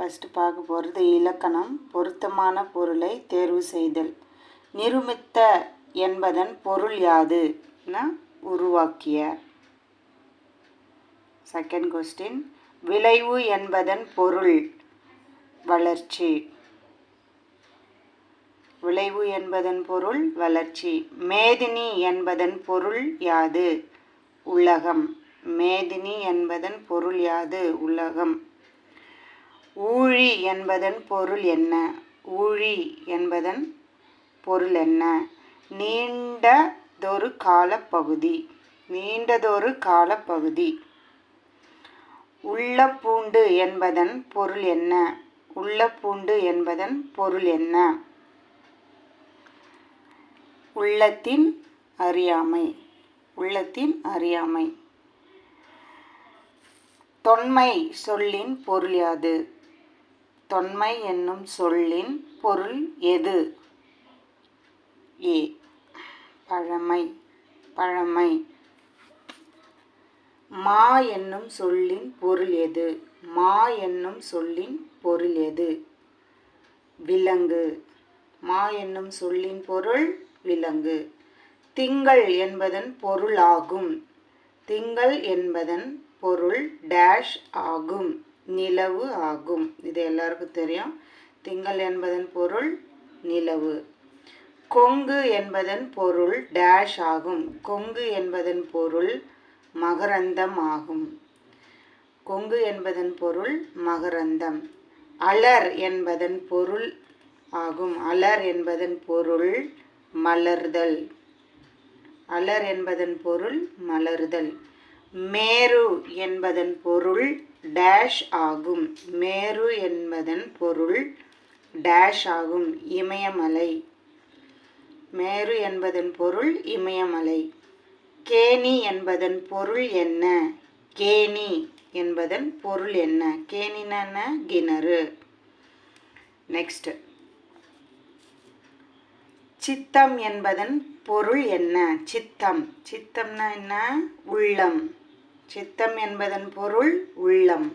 First பார்க்க போகிறது இலக்கணம் பொருத்தமான பொருளை தேர்வு செய்தல். நிருமித்த என்பதன் பொருள் யாது? உருவாக்கிய. செகண்ட் கொஸ்டின் விளைவு என்பதன் பொருள் வளர்ச்சி. விளைவு என்பதன் பொருள் வளர்ச்சி. மேதினி என்பதன் பொருள் யாது? உலகம். மேதினி என்பதன் பொருள் யாது? உலகம். ஊழி என்பதன் பொருள் என்ன? ஊழி என்பதன் பொருள் என்ன? நீண்டதொரு காலப்பகுதி நீண்டதொரு காலப்பகுதி. உள்ளப்பூண்டு என்பதன் பொருள் என்ன? உள்ளப்பூண்டு என்பதன் பொருள் என்ன? உள்ளத்தின் அறியாமை உள்ளத்தின் அறியாமை. தொன்மை சொல்லின் பொருள் யாது? தொன்மை என்னும் சொல்லின் பொருள் எது? ஏ. பழமை. பழமை. மா என்னும் சொல்லின் பொருள் எது? மா என்னும் சொல்லின் பொருள் எது? விலங்கு. மா என்னும் சொல்லின் பொருள் விலங்கு. திங்கள் என்பதன் பொருள் ஆகும். திங்கள் என்பதன் பொருள் டேஷ் ஆகும். நிலவு ஆகும். இது எல்லாருக்கும் தெரியும். திங்கள் என்பதன் பொருள் நிலவு. கொங்கு என்பதன் பொருள் டேஷ் ஆகும். கொங்கு என்பதன் பொருள் மகரந்தம் ஆகும். கொங்கு என்பதன் பொருள் மகரந்தம். அலர் என்பதன் பொருள் ஆகும். அலர் என்பதன் பொருள் மலர்தல். அலர் என்பதன் பொருள் மலர்தல். மேரு என்பதன் பொருள் டேஷ் ஆகும். மேரு என்பதன் பொருள் டேஷ் ஆகும். இமயமலை. மேரு என்பதன் பொருள் இமயமலை. கேணி என்பதன் பொருள் என்ன? கேணி என்பதன் பொருள் என்ன? கேணின கிணறு. நெக்ஸ்ட் சித்தம் என்பதன் பொருள் என்ன? சித்தம். சித்தம்னா என்ன? உள்ளம். சித்தம் என்பதன் பொருள் உள்ளம்.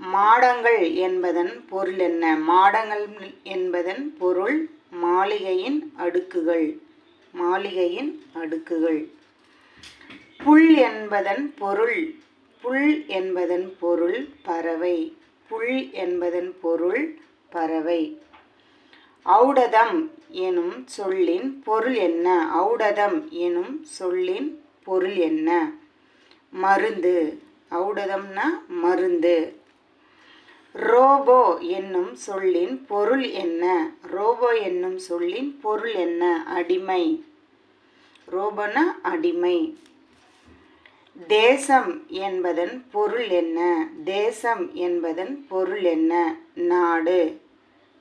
மாடங்கள் என்பதன் பொருள் என்ன? மாடங்கள் என்பதன் பொருள் மாளிகையின் அடுக்குகள். மாளிகையின் அடுக்குகள். புல் என்பதன் பொருள் புல் என்பதன் பொருள் பறவை. புல் என்பதன் பொருள் பறவை. ஔடதம் எனும் சொல்லின் பொருள் என்ன? ஔடதம் எனும் சொல்லின் பொருள் என்ன? மருந்து. ஔடதம்னா மருந்து. ரோபோ என்னும் சொல்லின் பொருள் என்ன? ரோபோ என்னும் சொல்லின் பொருள் என்ன? அடிமை. ரோபோனா அடிமை. தேசம் என்பதன் பொருள் என்ன? தேசம் என்பதன் பொருள் என்ன? நாடு.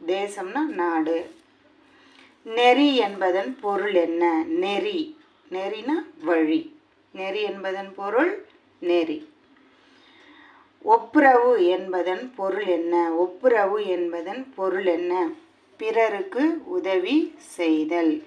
தேசம்னா நாடு. நெறி என்பதன் பொருள் என்ன? நெறி. நெறினா வழி. நெறி என்பதன் பொருள் நெறி. ஒப்புரவு என்பதன் பொருள் என்ன? ஒப்புரவு என்பதன் பொருள் என்ன? பிறருக்கு உதவி செய்தல்.